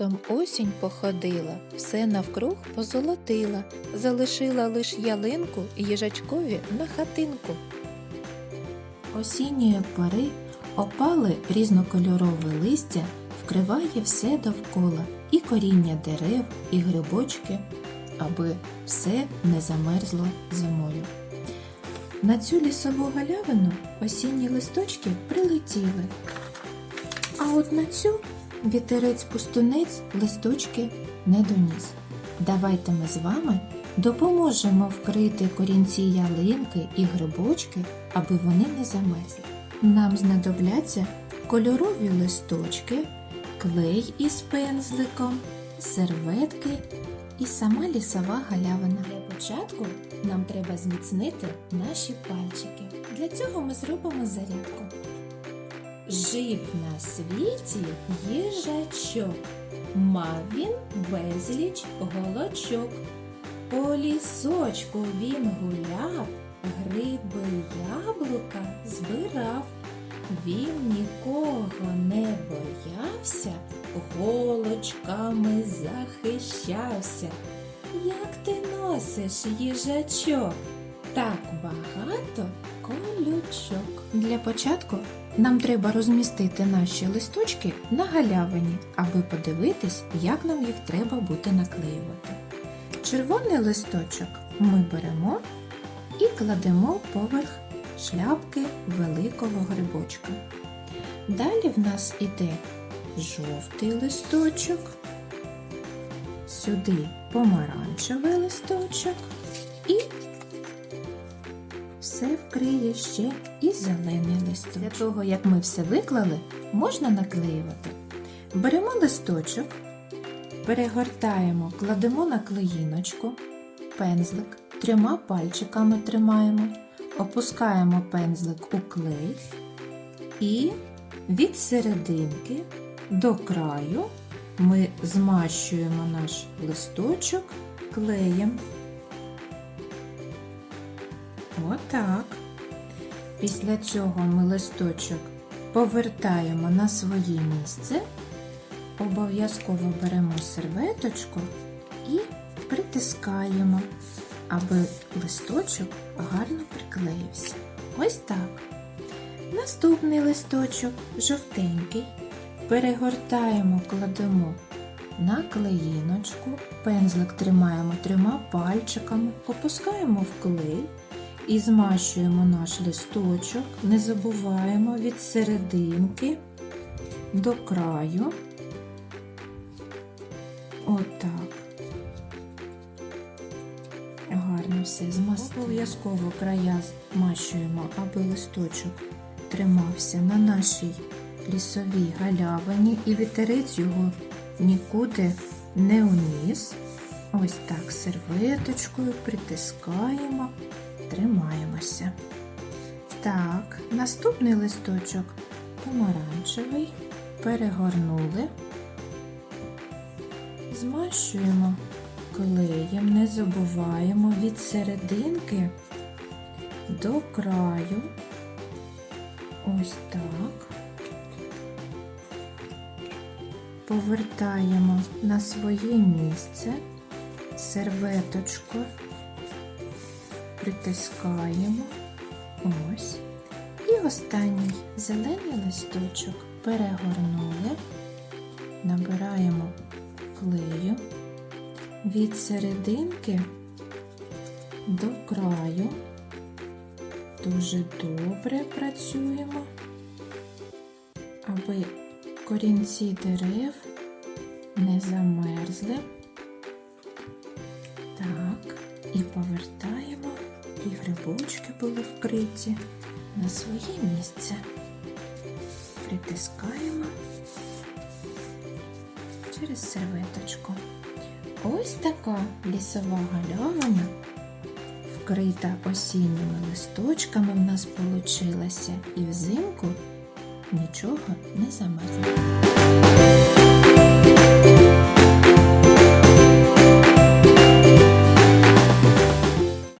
лісом осінь походила, все навкруг позолотила, залишила лиш ялинку їжачкові на хатинку. Осінньої пори опали різнокольорове листя вкриває все довкола, і коріння дерев, і грибочки, аби все не замерзло зимою. На цю лісову галявину осінні листочки прилетіли. А от на цю вітерець-пустунець листочки не доніс. Давайте ми з вами допоможемо вкрити корінці ялинки і грибочки, аби вони не замерзли. Нам знадобляться кольорові листочки, клей із пензликом, серветки і сама лісова галявина. Для початку нам треба зміцнити наші пальчики. Для цього ми зробимо зарядку. Жив на світі їжачок, мав він безліч голочок. По лісочку він гуляв, гриби яблука збирав. Він нікого не боявся, голочками захищався. Як ти носиш їжачок? Так багато колючок. Для початку нам треба розмістити наші листочки на галявині, аби подивитись, як нам їх треба буде наклеювати. Червоний листочок ми беремо і кладемо поверх шляпки великого грибочка. Далі в нас іде жовтий листочок, сюди помаранчевий листочок і все вкриє ще і зелений листочок. Для того, як ми все виклали, можна наклеювати. Беремо листочок, перегортаємо, кладемо на клеїночку, пензлик, трьома пальчиками тримаємо, опускаємо пензлик у клей і від серединки до краю ми змащуємо наш листочок клеєм. Отак. Після цього ми листочок повертаємо на своє місце, обов'язково беремо серветочку і притискаємо, аби листочок гарно приклеївся. Ось так. Наступний листочок жовтенький. Перегортаємо, кладемо на клеїночку, пензлик тримаємо трьома пальчиками, опускаємо в клей і змащуємо наш листочок, не забуваємо від серединки до краю. Отак. Гарно все змастили. Обов'язково края змащуємо, аби листочок тримався на нашій лісовій галявині і вітерець його нікуди не уніс. Ось так серветочкою притискаємо, тримаємося. Так, наступний листочок помаранчевий, перегорнули, змащуємо клеєм, не забуваємо від серединки до краю. Ось так. Повертаємо на своє місце серветочку, притискаємо. Ось. І останній зелений листочок перегорнули, набираємо клею від серединки до краю. Дуже добре працюємо, аби корінці дерев не замерзли. Так, і повертаємо, і грибочки були вкриті на своє місце. Притискаємо через серветочку. Ось така лісова галявина вкрита осінніми листочками в нас получилася і взимку нічого не замерзне.